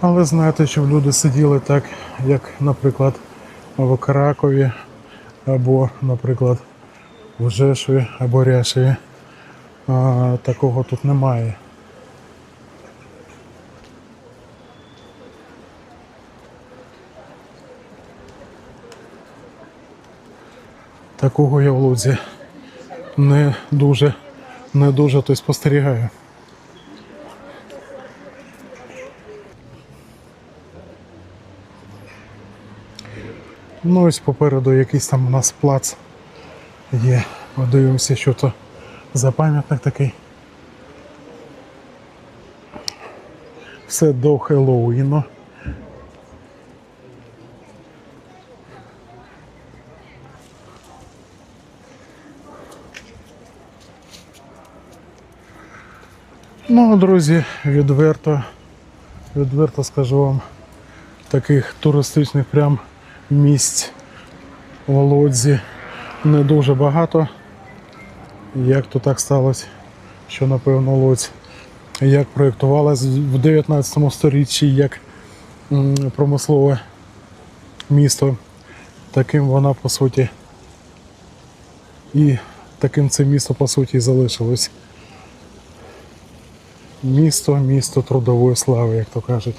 Але знаєте, щоб люди сиділи так, як, наприклад, в Кракові, або, наприклад, в Жешові або Ряшеві. Такого тут немає. Такого я в Лудзі не дуже, не дуже то спостерігаю. Ну ось попереду якийсь там у нас плац є. Подивимося, що то за пам'ятник такий. Все до Хеллоуіну. Ну, друзі, відверто, відверто скажу вам, таких туристичних прям місць в Лодзі не дуже багато. Як то так сталося, що напевно Лодзь як проєктувалась в 19 сторіччі як промислове місто, таким вона по суті і таким це місто по суті і залишилось. Місто, місто трудової слави, як то кажуть.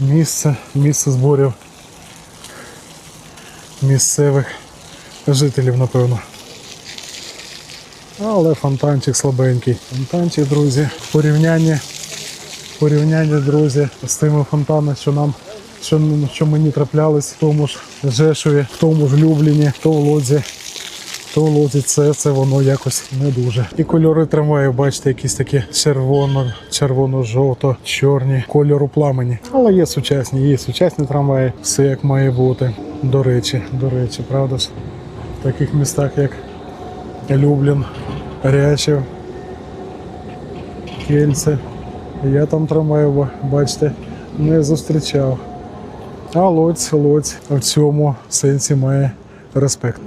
Місце, місце зборів місцевих жителів, напевно. Але фонтанчик слабенький. Фонтанчик, друзі, в порівнянні, друзі, з тими фонтанами, що нам, що, що мені траплялись в тому ж Жешові, в тому ж Любліні, то в Лодзі, то в це, це воно якось не дуже. І кольори трамваїв, бачите, якісь такі червоно, червоно-жовто, чорні кольору пламені. Але є сучасні, є сучасні трамваї, все як має бути. До речі, до речі, правда ж, в таких містах, як Люблін, Рячів, Кельце. Я там трамваїв, бачите, не зустрічав. А Лодзь, Лодзь в цьому сенсі має респект.